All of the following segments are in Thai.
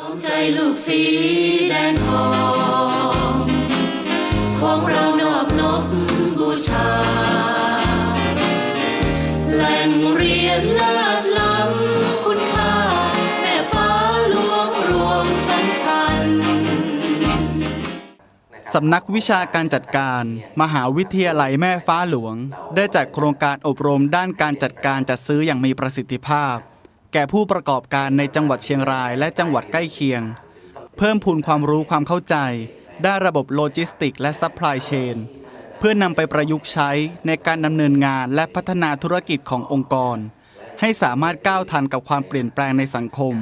ล้อมใจลูกสีแดงทองของเรานอบนบบูชา แหล่งเรียนเลิศล้ำคุณค่า แม่ฟ้าหลวงรวมสัมพันธ์สำนักวิชาการจัดการ มหาวิทยาลัยแม่ฟ้าหลวง ได้จัดโครงการอบรมด้านการจัดการจัดซื้ออย่างมีประสิทธิภาพ แก่ผู้ประกอบการในจังหวัดเชียงรายและจังหวัดใกล้เคียง เพิ่มพูนความรู้ความเข้าใจ ด้านระบบโลจิสติก และซัพพลายเชนเพื่อนำไปประยุกต์ใช้ในการดำเนินงานและพัฒนาธุรกิจขององค์กร ให้สามารถก้าวทันกับความเปลี่ยนแปลงในสังคม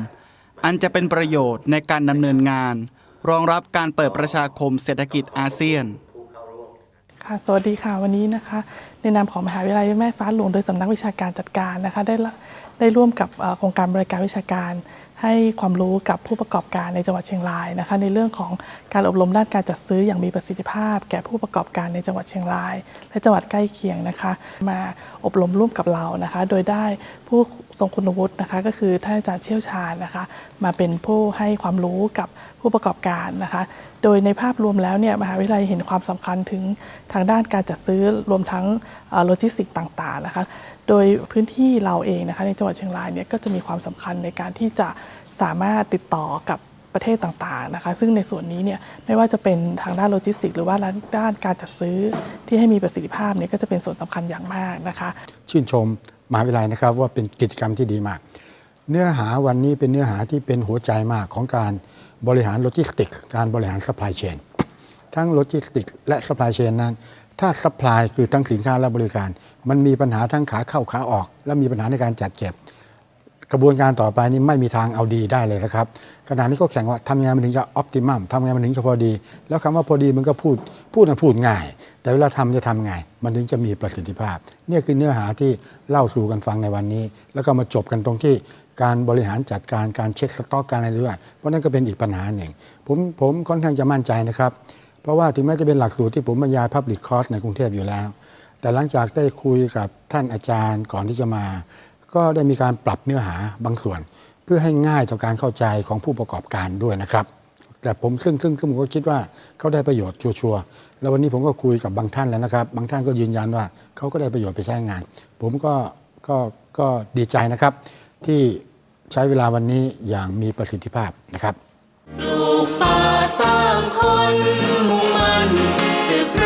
อันจะเป็นประโยชน์ในการดำเนินงาน รองรับการเปิดประชาคมเศรษฐกิจอาเซียน ค่ะสวัสดีค่ะวันนี้นะคะ ในนามของมหาวิทยาลัยแม่ฟ้าหลวงโดยสำนักวิชาการจัดการนะคะ ได้ได้ร่วมกับโครงการบริการวิชาการให้ความรู้กับผู้ประกอบการในจังหวัดเชียงรายนะคะในเรื่องของการอบรมด้านการจัดซื้ออย่างมีประสิทธิภาพ แก่ผู้ประกอบการในจังหวัดเชียงราย และจังหวัดใกล้เคียงนะคะมาอบรมร่วมกับเรานะคะ โดยได้ผู้ทรงคุณวุฒินะคะก็คือท่านอาจารย์เชี่ยวชาญนะคะ มาเป็นผู้ให้ความรู้กับผู้ประกอบการนะคะ โดยในภาพรวมแล้วเนี่ยมหาวิทยาลัยเห็นความสำคัญถึงทางด้านการจัดซื้อรวมทั้ง โลจิสติกต่างๆนะคะโดยพื้นที่เราเองนะคะในจังหวัดเชียงรายเนี่ยก็จะมีความสำคัญในการที่จะสามารถติดต่อกับประเทศต่างๆนะคะซึ่งในส่วนนี้เนี่ยไม่ว่าจะเป็นทางด้านโลจิสติก หรือว่าด้านการจัดซื้อที่ให้มีประสิทธิภาพเนี่ยก็จะเป็นส่วนสำคัญอย่างมากนะคะ ชื่นชมมหาวิทยาลัยนะครับว่าเป็นกิจกรรมที่ดีมาก เนื้อหาวันนี้เป็นเนื้อหาที่เป็นหัวใจมากของการบริหารโลจิสติก การบริหาร supply chain ทั้งโลจิสติกและ supply chain นั้น ถ้า supply คือทั้งสินค้าและบริการ มันมีปัญหาทั้งขาเข้าขาออก และมีปัญหาในการจัดเก็บ กระบวนการต่อไปนี่ไม่มีทางเอาดีได้เลยนะครับขณะนี้ก็แข่งว่าทำยังไงมันถึงจะออ t ติมัมทำยังไงมันถึงจะพอดี แล้วคำว่าพอดีมันก็พูดพูดนะพูดง่าย แต่เวลาทำจะทำไง มันถึงจะมีประสิทธิภาพเนี่ยคือเนื้อหาที่เล่าสู่กันฟังในวันนี้ แล้วก็มาจบกันตรงที่การบริหารจัดการการเช็คสต็อกการอะไรด้วยเพราะนั่นก็เป็นอีกปัญหาหนึ่งผมผมค่อนข้างจะมั่นใจนะครับ เพราะว่าถึงแม้จะเป็นหลักสูตรที่ผมบรรยาย Public Course ในกรุงเทพอยู่แล้ว แต่หลังจากได้คุยกับท่านอาจารย์ก่อนที่จะมา ก็ได้มีการปรับเนื้อหาบางส่วน เพื่อให้ง่ายต่อการเข้าใจของผู้ประกอบการด้วยนะครับแต่ผมซึ่งซึ่งซึ่งผมก็คิดว่าเขาได้ประโยชน์ชัวร์แล้ววันนี้ผมก็คุยกับบางท่านแล้วนะครับ บางท่านก็ยืนยันว่าเขาก็ได้ประโยชน์ไปใช้งาน ผมก็ก็ก็ดีใจนะครับ ที่ใช้เวลาวันนี้อย่างมีประสิทธิภาพนะครับ ปลูกป่าสร้างคนมุ่งมั่นสืบ